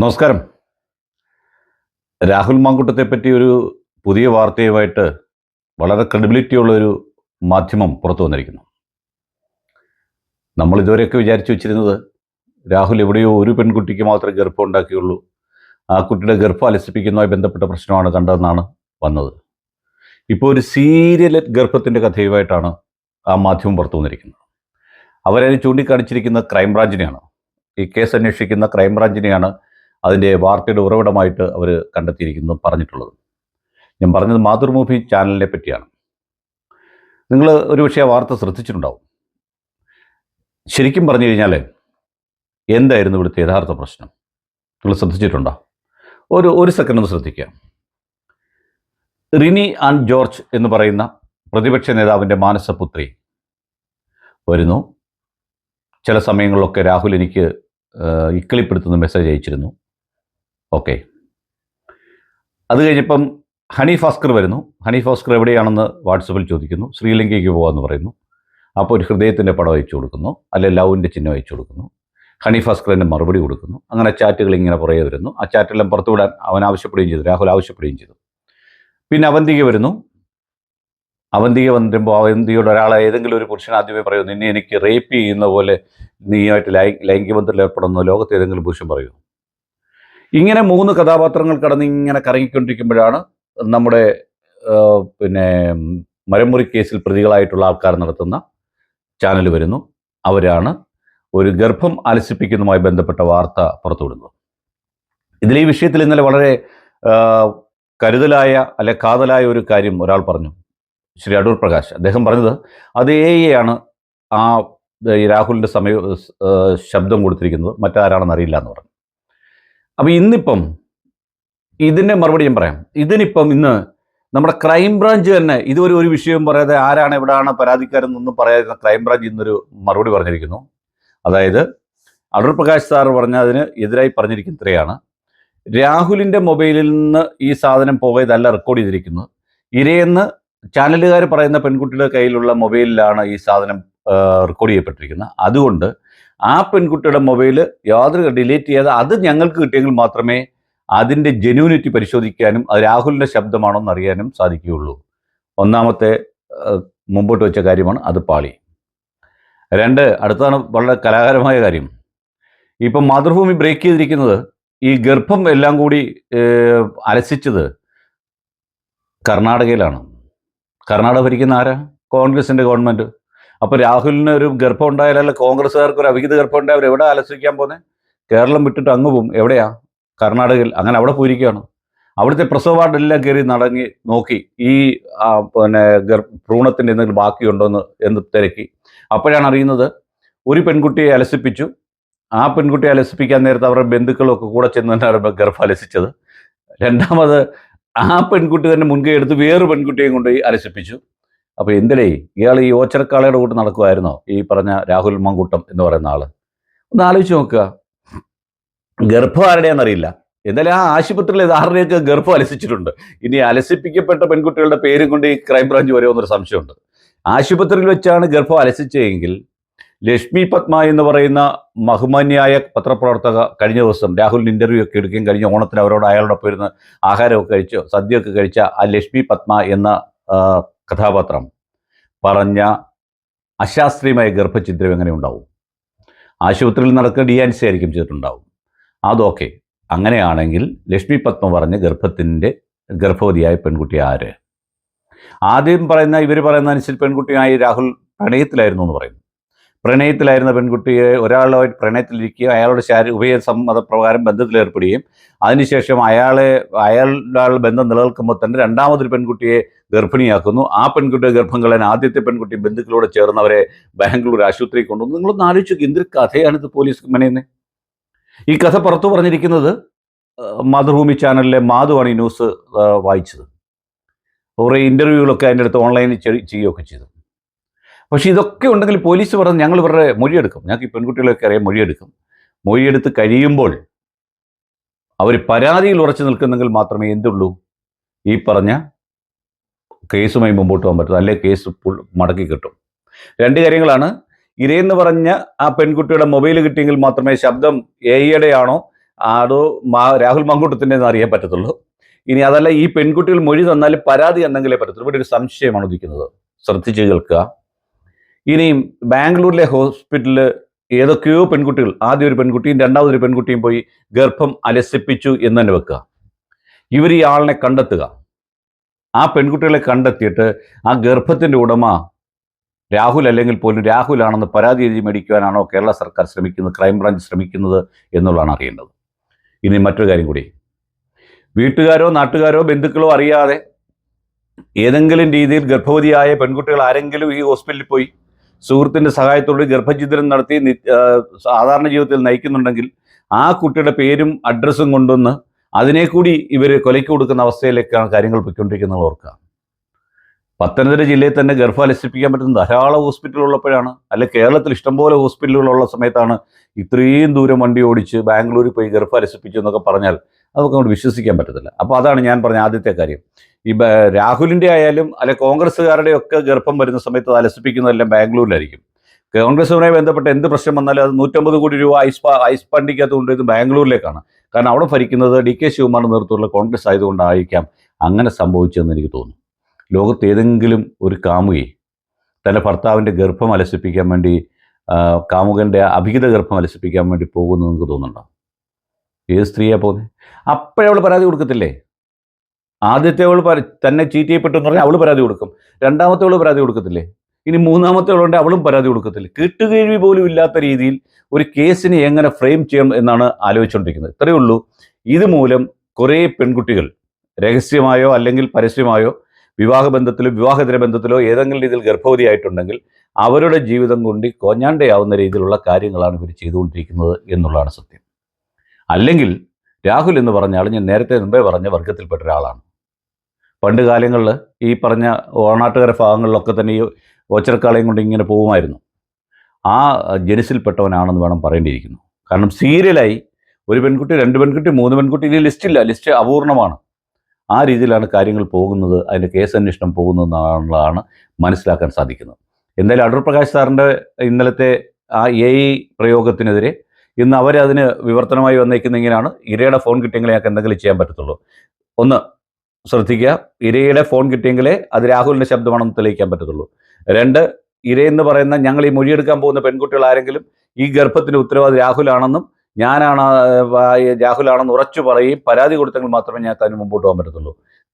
നമസ്കാരം. രാഹുൽ മാങ്കുട്ടത്തെ പറ്റി ഒരു പുതിയ വാർത്തയുമായിട്ട് വളരെ ക്രെഡിബിലിറ്റി ഉള്ള ഒരു മാധ്യമം പുറത്തു വന്നിരിക്കുന്നു. നമ്മൾ ഇതുവരെയൊക്കെ വിചാരിച്ചു വെച്ചിരുന്നത് രാഹുൽ എവിടെയോ ഒരു പെൺകുട്ടിക്ക് മാത്രമേ ഗർഭം ഉണ്ടാക്കിയുള്ളൂ. ആ കുട്ടിയുടെ ഗർഭം അലസിപ്പിക്കുന്നതുമായി ബന്ധപ്പെട്ട പ്രശ്നമാണ് കണ്ടതെന്നാണ് വന്നത്. ഇപ്പോൾ ഒരു സീരിയൽ ഗർഭത്തിന്റെ കഥയുമായിട്ടാണ് ആ മാധ്യമം പുറത്തു വന്നിരിക്കുന്നത്. അവരതിന് ചൂണ്ടിക്കാണിച്ചിരിക്കുന്ന ക്രൈംബ്രാഞ്ചിനെയാണ്. ഈ കേസ് അന്വേഷിക്കുന്ന ക്രൈംബ്രാഞ്ചിനെയാണ് അതിന്റെ വാർത്തയുടെ ഉറവിടമായിട്ട് അവർ കണ്ടെത്തിയിരിക്കുന്നു പറഞ്ഞിട്ടുള്ളത്. ഞാൻ പറഞ്ഞത് മാതൃഭൂമി ചാനലിനെ പറ്റിയാണ്. നിങ്ങൾ ഒരുപക്ഷെ ആ വാർത്ത ശ്രദ്ധിച്ചിട്ടുണ്ടാവും. ശരിക്കും പറഞ്ഞു കഴിഞ്ഞാൽ എന്തായിരുന്നു ഇവിടുത്തെ യഥാർത്ഥ പ്രശ്നം? നിങ്ങൾ ശ്രദ്ധിച്ചിട്ടുണ്ടോ? ഒരു ഒരു സെക്കൻഡ് ഒന്ന് ശ്രദ്ധിക്കുക. റിനി ആൻഡ് ജോർജ് എന്ന് പറയുന്ന പ്രതിപക്ഷ നേതാവിന്റെ മാനസപുത്രി വരുന്നു. ചില സമയങ്ങളിലൊക്കെ രാഹുൽ എനിക്ക് ഇക്കിളിപ്പെടുത്തുന്ന മെസ്സേജ് അയച്ചിരുന്നു. ഓക്കെ. അത് കഴിഞ്ഞപ്പം ഹണി ഭാസ്കർ വരുന്നു. ഹണി ഭാസ്കർ എവിടെയാണെന്ന് വാട്സപ്പിൽ ചോദിക്കുന്നു. ശ്രീലങ്കയ്ക്ക് പോകാമെന്ന് പറയുന്നു. അപ്പോൾ ഒരു ഹൃദയത്തിന്റെ പടം അയച്ചു കൊടുക്കുന്നു. അല്ലെ ലവിന്റെ ചിഹ്നം അയച്ചു കൊടുക്കുന്നു. ഹണി ഭാസ്കറിന്റെ മറുപടി കൊടുക്കുന്നു. അങ്ങനെ ചാറ്റുകൾ ഇങ്ങനെ പുറകെ വരുന്നു. ആ ചാറ്റെല്ലാം പുറത്തുവിടാൻ അവൻ ആവശ്യപ്പെടുകയും ചെയ്തു. രാഹുൽ ആവശ്യപ്പെടുകയും ചെയ്തു. പിന്നെ അവന്തിക വരുന്നു. അവന്തിക വന്നിരുമ്പോൾ അവന്തിയോട് ഒരാളെ ഏതെങ്കിലും ഒരു പുരുഷൻ ആദ്യമേ പറയൂ നിന്നെ എനിക്ക് റേപ്പ് ചെയ്യുന്ന പോലെ നീയായിട്ട് ലൈംഗിക ബന്ധത്തിൽ ഏർപ്പെടുന്ന? ലോകത്തെ ഏതെങ്കിലും പുരുഷൻ പറയൂ ഇങ്ങനെ മൂന്ന് കഥാപാത്രങ്ങൾ കടന്ന് ഇങ്ങനെ കറങ്ങിക്കൊണ്ടിരിക്കുമ്പോഴാണ് നമ്മുടെ പിന്നെ മരമുറി കേസിൽ പ്രതികളായിട്ടുള്ള ആൾക്കാർ നടത്തുന്ന ചാനൽ വരുന്നു. അവരാണ് ഒരു ഗർഭം അലസിപ്പിക്കുന്നതുമായി ബന്ധപ്പെട്ട വാർത്ത പുറത്തുവിടുന്നത്. ഇതിൽ ഈ വിഷയത്തിൽ ഇന്നലെ വളരെ കരുതലായ അല്ലെ കാതലായ ഒരു കാര്യം ഒരാൾ പറഞ്ഞു. ശ്രീ അടൂർ പ്രകാശ്. അദ്ദേഹം പറഞ്ഞത് അത് എ ആണ്. ആ രാഹുലിന്റെ സമയ ശബ്ദം കൊടുത്തിരിക്കുന്നത്. മറ്റാരാണെന്ന് അറിയില്ല എന്ന് പറഞ്ഞു. അപ്പോൾ ഇന്നിപ്പം ഇതിന്റെ മറുപടി ഞാൻ പറയാം. ഇതിനിപ്പം ഇന്ന് നമ്മുടെ ക്രൈംബ്രാഞ്ച് തന്നെ ഇതുവരെ ഒരു വിഷയവും പറയാതെ ആരാണ് എവിടെയാണ് പരാതിക്കാരെന്നൊന്നും പറയാതെ ക്രൈംബ്രാഞ്ച് ഇന്നൊരു മറുപടി പറഞ്ഞിരിക്കുന്നു. അതായത് അടൂർ പ്രകാശ് സാർ പറഞ്ഞതിന് എതിരായി പറഞ്ഞിരിക്കുന്ന ഇത്രയാണ് രാഹുലിന്റെ മൊബൈലിൽ നിന്ന് ഈ സാധനം പോയതല്ല റെക്കോർഡ് ചെയ്തിരിക്കുന്നത്. ഇരയെന്ന് ചാനലുകാർ പറയുന്ന പെൺകുട്ടിയുടെ കയ്യിലുള്ള മൊബൈലിലാണ് ഈ സാധനം റെക്കോർഡ് ചെയ്യപ്പെട്ടിരിക്കുന്നത് അതുകൊണ്ട് ആ പെൺകുട്ടിയുടെ മൊബൈൽ യാതൊരു ഡിലീറ്റ് ചെയ്യാതെ അത് ഞങ്ങൾക്ക് കിട്ടിയെങ്കിൽ മാത്രമേ അതിന്റെ ജെന്യൂനിറ്റി പരിശോധിക്കാനും അത് രാഹുലിന്റെ ശബ്ദമാണോ എന്ന് അറിയാനും സാധിക്കുകയുള്ളൂ. ഒന്നാമത്തെ മുമ്പോട്ട് വെച്ച കാര്യമാണ് അത് പാളി. രണ്ട് അടുത്താണ് വളരെ കലാകാരമായ കാര്യം. ഇപ്പം മാതൃഭൂമി ബ്രേക്ക് ചെയ്തിരിക്കുന്നത് ഈ ഗർഭം എല്ലാം കൂടി അലസിച്ചത് കർണാടകയിലാണ്. കർണാടക ഭരിക്കുന്ന ആരാ? കോൺഗ്രസിന്റെ ഗവൺമെന്റ് അപ്പോൾ രാഹുലിന് ഒരു ഗർഭം ഉണ്ടായാലല്ല കോൺഗ്രസ്സുകാർക്ക് ഒരു അവിഹിത ഗർഭം ഉണ്ടായാൽ എവിടെ ആലസിക്കാൻ പോകുന്നത് കേരളം വിട്ടിട്ട് അങ്ങ് പോകും. എവിടെയാ? കർണാടകയിൽ. അങ്ങനെ അവിടെ പോയിരിക്കുകയാണ് അവിടുത്തെ പ്രസവ വാർഡെല്ലാം കയറി നടങ്ങി നോക്കി. ഈ പിന്നെ ഭ്രൂണത്തിന്റെ എന്തെങ്കിലും ബാക്കിയുണ്ടോ എന്ന് എന്ന് തിരക്കി. അപ്പോഴാണ് അറിയുന്നത് ഒരു പെൺകുട്ടിയെ അലസിപ്പിച്ചു. ആ പെൺകുട്ടിയെ അലസിപ്പിക്കാൻ നേരത്തെ അവരുടെ ബന്ധുക്കളൊക്കെ കൂടെ ചെന്ന് തന്നെയാണ് ഗർഭം അലസിച്ചത്. രണ്ടാമത് ആ പെൺകുട്ടി തന്നെ മുൻകൈ എടുത്ത് വേറൊരു പെൺകുട്ടിയെയും കൊണ്ടുപോയി അലസിപ്പിച്ചു. അപ്പോൾ എന്തിലേ? ഇയാൾ ഈ ഓച്ചരക്കാളയുടെ കൂട്ട് നടക്കുമായിരുന്നോ ഈ പറഞ്ഞ രാഹുൽ മങ്കൂട്ടം എന്ന് പറയുന്ന ആൾ. ഒന്ന് ആലോചിച്ച് നോക്കുക. ഗർഭം ആരുടെയാണെന്നറിയില്ല എന്തായാലും ആ ആശുപത്രിയിൽ ആരുടെയൊക്കെ ഗർഭം അലസിച്ചിട്ടുണ്ട്. ഇനി അലസിപ്പിക്കപ്പെട്ട പെൺകുട്ടികളുടെ പേരും കൊണ്ട് ഈ ക്രൈംബ്രാഞ്ച് വരുമെന്നൊരു സംശയമുണ്ട്. ആശുപത്രിയിൽ വെച്ചാണ് ഗർഭം അലസിച്ചതെങ്കിൽ ലക്ഷ്മി പത്മ എന്ന് പറയുന്ന ബഹുമാന്യായ പത്രപ്രവർത്തക കഴിഞ്ഞ ദിവസം രാഹുലിന് ഇന്റർവ്യൂ ഒക്കെ എടുക്കുകയും കഴിഞ്ഞ ഓണത്തിന് അവരോട് അയാളോടൊപ്പം ഇരുന്ന് ആഹാരമൊക്കെ കഴിച്ചോ സദ്യയൊക്കെ കഴിച്ച ആ ലക്ഷ്മി പത്മ എന്ന കഥാപാത്രം പറഞ്ഞ അശാസ്ത്രീയമായ ഗർഭചിത്രം എങ്ങനെ ഉണ്ടാവും? ആശുപത്രിയിൽ നടക്കുന്ന ഡി ആൻസി ആയിരിക്കും ചെയ്തിട്ടുണ്ടാവും. അതൊക്കെ അങ്ങനെയാണെങ്കിൽ ലക്ഷ്മി പത്മ പറഞ്ഞ ഗർഭത്തിന്റെ ഗർഭവതിയായ പെൺകുട്ടി ആര്? ആദ്യം പറയുന്ന ഇവർ പറയുന്ന അനുസരിച്ച് പെൺകുട്ടിയായി രാഹുൽ പ്രണയത്തിലായിരുന്നു എന്ന് പറയുന്നു. പ്രണയത്തിലായിരുന്ന പെൺകുട്ടിയെ ഒരാളുമായിട്ട് പ്രണയത്തിലിരിക്കുകയും അയാളുടെ ശാരീ ഉഭയസമ്മതപ്രകാരം ബന്ധത്തിലേർപ്പെടുകയും അതിനുശേഷം അയാളെ അയാളുടെ ബന്ധം നിലനിൽക്കുമ്പോൾ തന്നെ രണ്ടാമതൊരു പെൺകുട്ടിയെ ഗർഭിണിയാക്കുന്നു. ആ പെൺകുട്ടിയുടെ ഗർഭം കളയാൻ ആദ്യത്തെ പെൺകുട്ടി ബന്ധുക്കളോട് ചേർന്നവരെ ബാംഗ്ലൂർ ആശുപത്രി കൊണ്ടുവന്നു. നിങ്ങളൊന്ന് ആലോചിച്ചു എന്തൊരു കഥയാണിത് പോലീസ് മെനയുന്നത്? ഈ കഥ പുറത്തു പറഞ്ഞിരിക്കുന്നത് മാതൃഭൂമി ചാനലിലെ മാധുവാണ് ന്യൂസ് വായിച്ചത്. കുറേ ഇന്റർവ്യൂകളൊക്കെ അതിന്റെ അടുത്ത് ഓൺലൈനിൽ ചെയ്- ചെയ്യുകയൊക്കെ ചെയ്തു. പക്ഷേ ഇതൊക്കെ ഉണ്ടെങ്കിൽ പോലീസ് പറഞ്ഞ് ഞങ്ങൾ ഇവരുടെ മൊഴിയെടുക്കും. ഞങ്ങൾക്ക് ഈ പെൺകുട്ടികളൊക്കെ അറിയാം മൊഴിയെടുക്കും. മൊഴിയെടുത്ത് കഴിയുമ്പോൾ അവർ പരാതിയിൽ ഉറച്ചു നിൽക്കുന്നെങ്കിൽ മാത്രമേ എന്തുള്ളൂ? ഈ പറഞ്ഞ കേസുമായി മുമ്പോട്ട് പോകാൻ പറ്റും അല്ലെങ്കിൽ കേസ് മടക്കി കിട്ടും. രണ്ട് കാര്യങ്ങളാണ്. ഇരയെന്ന് പറഞ്ഞ ആ പെൺകുട്ടിയുടെ മൊബൈൽ കിട്ടിയെങ്കിൽ മാത്രമേ ശബ്ദം എയുടെ ആണോ അതോ മാ- രാഹുൽ മങ്കൂട്ടത്തിന്റെ എന്ന് അറിയാൻ പറ്റത്തുള്ളൂ. ഇനി അതല്ല ഈ പെൺകുട്ടികൾ മൊഴി തന്നാൽ പരാതി എന്നെങ്കിലേ പറ്റത്തുള്ളൂ. ഇവിടെ ഒരു സംശയമാണ് ഉദിക്കുന്നത്. ശ്രദ്ധിച്ച് കേൾക്കുക. ഇനിയും ബാംഗ്ലൂരിലെ ഹോസ്പിറ്റലിൽ ഏതൊക്കെയോ പെൺകുട്ടികൾ ആദ്യം ഒരു പെൺകുട്ടിയും രണ്ടാമതൊരു പെൺകുട്ടിയും പോയി ഗർഭം അലസിപ്പിച്ചു എന്ന് തന്നെ വെക്കുക. ഇവർ ഈ ആളിനെ കണ്ടെത്തുക. ആ പെൺകുട്ടികളെ കണ്ടെത്തിയിട്ട് ആ ഗർഭത്തിന്റെ ഉടമ രാഹുൽ അല്ലെങ്കിൽ പോലും രാഹുലാണെന്ന് പരാതി എഴുതി മേടിക്കുവാനാണോ കേരള സർക്കാർ ശ്രമിക്കുന്നത് ക്രൈംബ്രാഞ്ച് ശ്രമിക്കുന്നത് എന്നുള്ളതാണ് അറിയേണ്ടത്. ഇനി മറ്റൊരു കാര്യം കൂടി. വീട്ടുകാരോ നാട്ടുകാരോ ബന്ധുക്കളോ അറിയാതെ ഏതെങ്കിലും രീതിയിൽ ഗർഭവതിയായ പെൺകുട്ടികൾ ആരെങ്കിലും ഈ ഹോസ്പിറ്റലിൽ പോയി സുഹൃത്തിന്റെ സഹായത്തോടെ ഗർഭഛിദ്രം നടത്തി സാധാരണ ജീവിതത്തിൽ നയിക്കുന്നുണ്ടെങ്കിൽ ആ കുട്ടിയുടെ പേരും അഡ്രസ്സും കൊണ്ടുവന്ന് അതിനെ കൂടി ഇവർ കൊലയ്ക്ക് കൊടുക്കുന്ന അവസ്ഥയിലേക്കാണ് കാര്യങ്ങൾ പൊയ്ക്കൊണ്ടിരിക്കുന്നത് ഓർക്കുക. പത്തനംതിട്ട ജില്ലയിൽ തന്നെ ഗർഭം അലസിപ്പിക്കാൻ പറ്റുന്ന ധാരാളം ഹോസ്പിറ്റലുകൾ ഉള്ളപ്പോഴാണ് അല്ലെ കേരളത്തിൽ ഇഷ്ടംപോലെ ഹോസ്പിറ്റലുകളുള്ള സമയത്താണ് ഇത്രയും ദൂരം വണ്ടി ഓടിച്ച് ബാംഗ്ലൂരിൽ പോയി ഗർഭം അലസിപ്പിച്ചു എന്നൊക്കെ പറഞ്ഞാൽ അതൊക്കെ അങ്ങോട്ട് വിശ്വസിക്കാൻ പറ്റത്തില്ല. അപ്പോൾ അതാണ് ഞാൻ പറഞ്ഞ ആദ്യത്തെ കാര്യം. ഈ രാഹുലിന്റെ ആയാലും അല്ലെ കോൺഗ്രസ്സുകാരുടെ ഒക്കെ ഗർഭം വരുന്ന സമയത്ത് അലസിപ്പിക്കുന്നതെല്ലാം ബാംഗ്ലൂരിലായിരിക്കും. കോൺഗ്രസുമായി ബന്ധപ്പെട്ട് എന്ത് പ്രശ്നം വന്നാലും അത് നൂറ്റമ്പത് കോടി രൂപ ഐസ് ഐസ് പണ്ടിക്കകത്ത് കൊണ്ടുവരുന്നത് ബാംഗ്ലൂരിലേക്കാണ്. കാരണം അവിടെ ഭരിക്കുന്നത് ഡി കെ ശിവകുമാർ നേതൃത്വമുള്ള കോൺഗ്രസ് ആയതുകൊണ്ടായിരിക്കാം അങ്ങനെ സംഭവിച്ചതെന്ന് എനിക്ക് തോന്നുന്നു. ലോകത്ത് ഏതെങ്കിലും ഒരു കാമുകി തന്റെ ഭർത്താവിന്റെ ഗർഭം അലസിപ്പിക്കാൻ വേണ്ടി കാമുകന്റെ അഭിഹിത ഗർഭം അലസിപ്പിക്കാൻ വേണ്ടി പോകുന്നു നിങ്ങൾക്ക് തോന്നുന്നുണ്ടോ? ഏത് സ്ത്രീയാ പോകുന്നത് അപ്പോഴേ അവൾ പരാതി കൊടുക്കത്തില്ലേ? ആദ്യത്തെ അവൾ തന്നെ ചീറ്റ് ചെയ്യപ്പെട്ടു എന്ന് പറഞ്ഞാൽ അവൾ പരാതി കൊടുക്കും. രണ്ടാമത്തെ അവൾ പരാതി കൊടുക്കത്തില്ലേ? ഇനി മൂന്നാമത്തെ അവളുണ്ട് അവളും പരാതി കൊടുക്കത്തില്ല? കിട്ടുകേഴ്വി പോലും ഇല്ലാത്ത രീതിയിൽ ഒരു കേസിനെ എങ്ങനെ ഫ്രെയിം ചെയ്യണം എന്നാണ് ആലോചിച്ചുകൊണ്ടിരിക്കുന്നത്. ഇത്രയേ ഉള്ളൂ. ഇതുമൂലം കുറേ പെൺകുട്ടികൾ രഹസ്യമായോ അല്ലെങ്കിൽ പരസ്യമായോ വിവാഹബന്ധത്തിലോ വിവാഹേതര ബന്ധത്തിലോ ഏതെങ്കിലും രീതിയിൽ ഗർഭവതിയായിട്ടുണ്ടെങ്കിൽ അവരുടെ ജീവിതം കൊണ്ട് കോഞ്ഞാണ്ടയാവുന്ന രീതിയിലുള്ള കാര്യങ്ങളാണ് ഇവർ ചെയ്തുകൊണ്ടിരിക്കുന്നത് എന്നുള്ളതാണ് സത്യം. അല്ലെങ്കിൽ രാഹുൽ എന്ന് പറഞ്ഞ ആൾ ഞാൻ നേരത്തെ മുമ്പേ പറഞ്ഞ വർഗത്തിൽപ്പെട്ട ഒരാളാണ്. പണ്ട് കാലങ്ങളിൽ ഈ പറഞ്ഞ ഓണാട്ടുകര ഭാഗങ്ങളിലൊക്കെ തന്നെ ഈ ഓച്ചറക്കാളയും കൊണ്ട് ഇങ്ങനെ പോകുമായിരുന്നു. ആ ജനിസിൽപ്പെട്ടവനാണെന്ന് വേണം പറയേണ്ടിയിരിക്കുന്നു. കാരണം സീരിയലായി ഒരു പെൺകുട്ടി രണ്ട് പെൺകുട്ടി മൂന്ന് പെൺകുട്ടി ഇനി ലിസ്റ്റില്ല ലിസ്റ്റ് അപൂർണമാണ്. ആ രീതിയിലാണ് കാര്യങ്ങൾ പോകുന്നത്. അതിന്റെ കേസ് അന്വേഷണം പോകുന്നതെന്നുള്ളതാണ് മനസ്സിലാക്കാൻ സാധിക്കുന്നത്. എന്തായാലും അടൂർ പ്രകാശ് സാറിന്റെ ഇന്നലത്തെ ആ എ പ്രയോഗത്തിനെതിരെ ഇന്ന് അവരതിന് വിവർത്തനമായി വന്നേക്കുന്ന ഇങ്ങനെയാണ്. ഇരയുടെ ഫോൺ കിട്ടിയെങ്കിലേ ഞങ്ങൾക്ക് എന്തെങ്കിലും ചെയ്യാൻ പറ്റത്തുള്ളൂ. ഒന്ന് ശ്രദ്ധിക്കുക. ഇരയുടെ ഫോൺ കിട്ടിയെങ്കിലേ അത് രാഹുലിന്റെ ശബ്ദമാണെന്ന് തെളിയിക്കാൻ പറ്റത്തുള്ളൂ. രണ്ട് ഇരയെന്ന് പറയുന്ന ഞങ്ങൾ ഈ മൊഴിയെടുക്കാൻ പോകുന്ന പെൺകുട്ടികൾ ആരെങ്കിലും ഈ ഗർഭത്തിന് ഉത്തരവാദി രാഹുലാണെന്നും ഞാനാണ് രാഹുലാണെന്ന് ഉറച്ചു പറയുകയും പരാതി കൊടുത്തെങ്കിൽ മാത്രമേ ഞാൻ അതിന് മുമ്പോട്ട് പോകാൻ പറ്റത്തുള്ളൂ.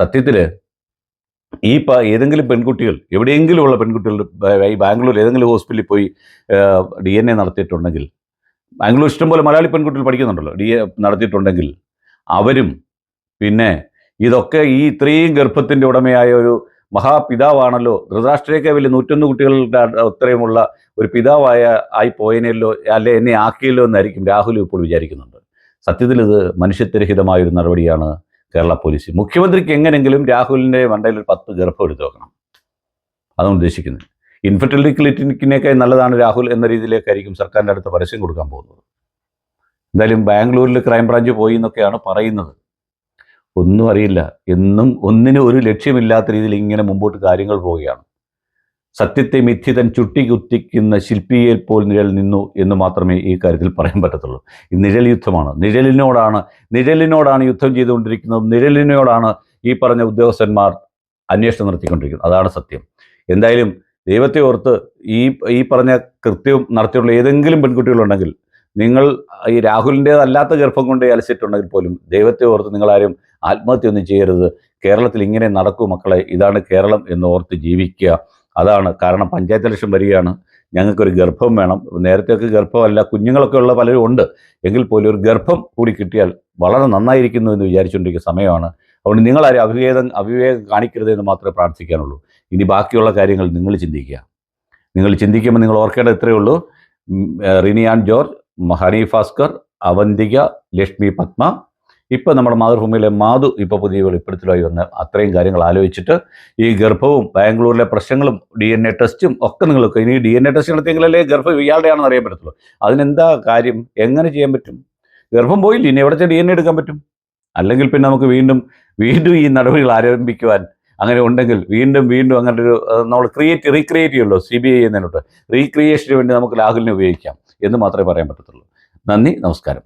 സത്യത്തിൽ ഈ ഏതെങ്കിലും പെൺകുട്ടികൾ എവിടെയെങ്കിലും ഉള്ള പെൺകുട്ടികൾ ഈ ബാംഗ്ലൂർ ഏതെങ്കിലും ഹോസ്പിറ്റലിൽ പോയി ഡി എൻ എ നടത്തിയിട്ടുണ്ടെങ്കിൽ ബാംഗ്ലൂർ ഇഷ്ടംപോലെ മലയാളി പെൺകുട്ടികൾ പഠിക്കുന്നുണ്ടല്ലോ. ഡി എ നടത്തിയിട്ടുണ്ടെങ്കിൽ അവരും പിന്നെ ഇതൊക്കെ ഈ ഇത്രയും ഗർഭത്തിന്റെ ഉടമയായ ഒരു മഹാപിതാവാണല്ലോ. ധൃതരാഷ്ട്രയൊക്കെ വലിയ നൂറ്റൊന്ന് കുട്ടികളുടെ അത്രയുമുള്ള ഒരു പിതാവായ ആയി പോയനല്ലോ അല്ലെ എന്നെ ആക്കിയല്ലോ എന്നായിരിക്കും രാഹുൽ ഇപ്പോൾ വിചാരിക്കുന്നുണ്ട്. സത്യത്തിൽ ഇത് മനുഷ്യത്വരഹിതമായൊരു നടപടിയാണ് കേരള പോലീസ്. മുഖ്യമന്ത്രിക്ക് എങ്ങനെങ്കിലും രാഹുലിന്റെ മണ്ടയിൽ ഒരു പത്ത് ഗർഭം എടുത്തു വെക്കണം. അതാണ് ഉദ്ദേശിക്കുന്നത്. ഇൻഫെർട്ടിലിറ്റി ക്ലിനിക്കിനേക്കാൾ നല്ലതാണ് രാഹുൽ എന്ന രീതിയിലേക്കായിരിക്കും സർക്കാരിന്റെ അടുത്ത് പരസ്യം കൊടുക്കാൻ പോകുന്നത്. എന്തായാലും ബാംഗ്ലൂരിൽ ക്രൈംബ്രാഞ്ച് പോയി എന്നൊക്കെയാണ് പറയുന്നത്. ഒന്നും അറിയില്ല. എന്നും ഒന്നിന് ഒരു ലക്ഷ്യമില്ലാത്ത രീതിയിൽ ഇങ്ങനെ മുമ്പോട്ട് കാര്യങ്ങൾ പോവുകയാണ്. സത്യത്തെ മിഥ്യതൻ ചുട്ടികുത്തിക്കുന്ന ശില്പിയെ പോൽ നിഴൽ നിന്നു എന്ന് മാത്രമേ ഈ കാര്യത്തിൽ പറയാൻ പറ്റത്തുള്ളൂ. ഈ നിഴൽ യുദ്ധമാണ്. നിഴലിനോടാണ് നിഴലിനോടാണ് യുദ്ധം ചെയ്തുകൊണ്ടിരിക്കുന്നത്. നിഴലിനോടാണ് ഈ പറഞ്ഞ ഉദ്യോഗസ്ഥന്മാർ അന്വേഷണം നടത്തിക്കൊണ്ടിരിക്കുന്നത്. അതാണ് സത്യം. എന്തായാലും ദൈവത്തെ ഓർത്ത് ഈ ഈ പറഞ്ഞ കൃത്യവും നടത്തിയുള്ള ഏതെങ്കിലും പെൺകുട്ടികളുണ്ടെങ്കിൽ നിങ്ങൾ ഈ രാഹുലിന്റേതല്ലാത്ത ഗർഭം കൊണ്ട് അലസിട്ടുണ്ടെങ്കിൽ പോലും ദൈവത്തെ ഓർത്ത് നിങ്ങളാരും ആത്മഹത്യ ഒന്നും ചെയ്യരുത്. കേരളത്തിൽ ഇങ്ങനെ നടക്കൂ മക്കളെ. ഇതാണ് കേരളം എന്ന് ഓർത്ത് ജീവിക്കുക. അതാണ് കാരണം പഞ്ചായത്ത് ഇലക്ഷൻ വരികയാണ്. ഞങ്ങൾക്കൊരു ഗർഭം വേണം. നേരത്തെയൊക്കെ ഗർഭമല്ല കുഞ്ഞുങ്ങളൊക്കെ ഉള്ള പലരും ഉണ്ട്. എങ്കിൽ പോലും ഒരു ഗർഭം കൂടി കിട്ടിയാൽ വളരെ നന്നായിരിക്കുന്നു എന്ന് വിചാരിച്ചുകൊണ്ടിരിക്കുന്ന സമയമാണ്. അതുകൊണ്ട് നിങ്ങളാരും അവിവേകം അവിവേകം കാണിക്കരുത് എന്ന് മാത്രമേ പ്രാർത്ഥിക്കാനുള്ളൂ. ഇനി ബാക്കിയുള്ള കാര്യങ്ങൾ നിങ്ങൾ ചിന്തിക്കുക. നിങ്ങൾ ചിന്തിക്കുമ്പോൾ നിങ്ങൾ ഓർക്കേണ്ടത് ഇത്രയേ ഉള്ളൂ. റിനിയാൻ ജോർജ് ഹണി ഭാസ്കർ അവന്തിക ലക്ഷ്മി പത്മ. ഇപ്പം നമ്മുടെ മാതൃഭൂമിയിലെ മാധു ഇപ്പോൾ പുതിയ വെളിപ്പെടുത്തലായി വന്ന അത്രയും കാര്യങ്ങൾ ആലോചിച്ചിട്ട് ഈ ഗർഭവും ബാംഗ്ലൂരിലെ പ്രശ്നങ്ങളും ഡി എൻ എ ടെസ്റ്റും ഒക്കെ നിങ്ങൾക്ക് ഇനി ഡി എൻ എ ടെസ്റ്റ് നടത്തിയെങ്കിലല്ലേ ഗർഭം ഇയാളുടെയാണെന്ന് അറിയാൻ പറ്റത്തുള്ളൂ. അതിനെന്താ കാര്യം? എങ്ങനെ ചെയ്യാൻ പറ്റും? ഗർഭം പോയില്ല? ഇനി എവിടെ ഡി എൻ എ എടുക്കാൻ പറ്റും? അല്ലെങ്കിൽ പിന്നെ നമുക്ക് വീണ്ടും വീണ്ടും ഈ നടപടികൾ ആരംഭിക്കുവാൻ അങ്ങനെ ഉണ്ടെങ്കിൽ വീണ്ടും വീണ്ടും അങ്ങനെ ഒരു നമ്മൾ ക്രിയേറ്റ് റീക്രിയേറ്റ് ചെയ്യുമല്ലോ സി ബി ഐ എന്നതിനോട്ട് റീക്രിയേഷന് വേണ്ടി നമുക്ക് ലാഹുലിനെ ഉപയോഗിക്കാം എന്ന് മാത്രമേ പറയാൻ പറ്റത്തുള്ളൂ. നന്ദി നമസ്കാരം.